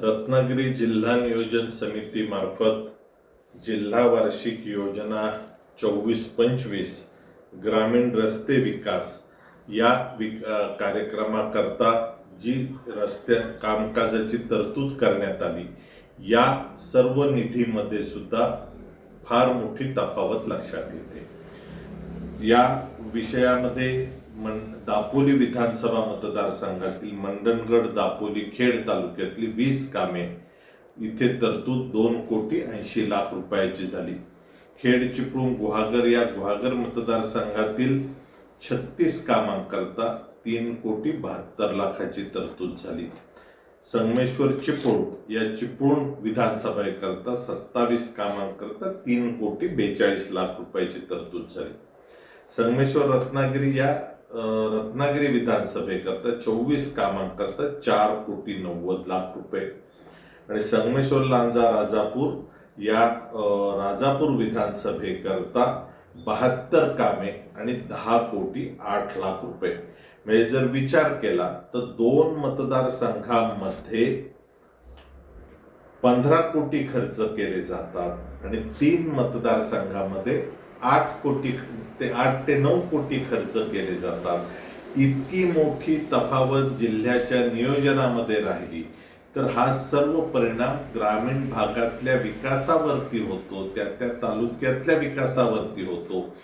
रत्नागिरी जिल्हा नियोजन समितीमार्फत जिल्हा वार्षिक योजना चोवीस पंचवीस ग्रामीण रस्ते विकास या विक कार्यक्रमाकरता जी रस्त्या कामकाजाची तरतूद करण्यात आली या सर्व निधीमध्ये सुद्धा फार मोठी तफावत लक्षात येते. या विषयामध्ये दापोली विधानसभा मतदारसंघातील मंडणगड दापोली खेड तालुक्यातली वीस कामे. इथे तरतूद दोन कोटी ऐंशी लाख रुपयाची झाली. खेड चिपळूण गुहागर या गुहागर मतदारसंघातील छत्तीस कामांकरता तीन कोटी बहात्तर लाखाची तरतूद झाली. संगमेश्वर चिपळूण या चिपळूण विधानसभेकरता सत्तावीस कामांकरता तीन कोटी बेचाळीस लाख रुपयाची तरतूद झाली. संगमेश्वर रत्नागिरी या रत्नागिरी विधानसभेकरता चोवीस कामांकरता चार कोटी नव्वद लाख रुपये. आणि संगमेश्वर लांजा राजापूर या राजापूर विधानसभेकरता बहात्तर कामे आणि दहा कोटी आठ लाख रुपये. म्हणजे जर विचार केला तर दोन मतदारसंघांमध्ये पंधरा कोटी खर्च केले जातात आणि तीन मतदारसंघामध्ये आठ कोटी ते आठ ते नऊ कोटी खर्च केले जातात. इतकी मोठी तफावत जिल्ह्याच्या नियोजनामध्ये राहिली. तर हा सर्व परिणाम ग्रामीण भागातल्या विकासावरती होतो त्या त्या तालुक्यातल्या विकासावरती होतो.